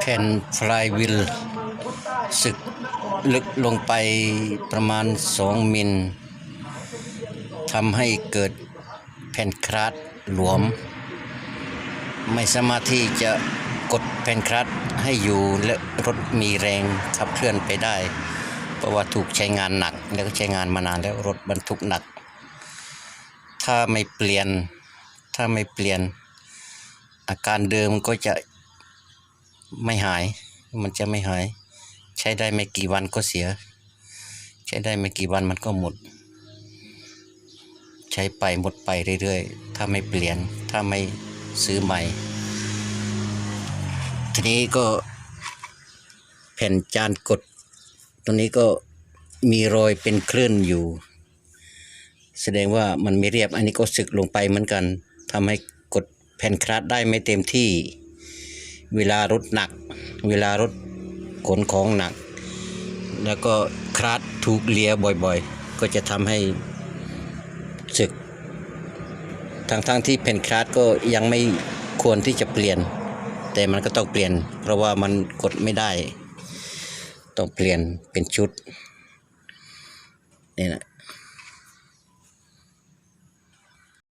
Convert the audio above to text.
แผ่นฟลายวิลสึกลึกลงไปประมาณ 2 มิลทำให้เกิดแผ่นคราดหลวม ไม่สามารถที่จะกดแผ่นคลัตช์ให้อยู่และรถมีแรงขับเคลื่อนไปได้ เพราะว่าถูกใช้งานหนัก แล้วก็ใช้งานมานานแล้วรถบรรทุกหนัก ถ้าไม่เปลี่ยนถ้าไม่เปลี่ยนอาการเดิมก็จะ ไม่หาย มันจะไม่หาย ใช้ได้ไม่กี่วันก็เสีย ใช้ได้ไม่กี่วันมันก็หมด ใช้ไปหมดไปเรื่อยๆ ถ้าไม่เปลี่ยน ถ้าไม่ซื้อใหม่ ทีนี้ก็แผ่นจานกด ตรงนี้ก็มีรอยเป็นคลื่นอยู่ แสดงว่ามันไม่เรียบ อันนี้ก็สึกลงไปเหมือนกันทำให้กดแผ่นคลัตช์ได้ไม่เต็มที่ เวลารถหนัก เวลารถขนของหนัก แล้วก็คลัตช์ถูกเลียบ่อยๆ ก็จะทำให้สึกทั้งๆทที่แผ่นคลัตช์ก็ยังไม่ควรที่จะเปลี่ยน แต่มันก็ต้องเปลี่ยน เพราะว่ามันกดไม่ได้ ต้องเปลี่ยนเป็นชุดนี่นะ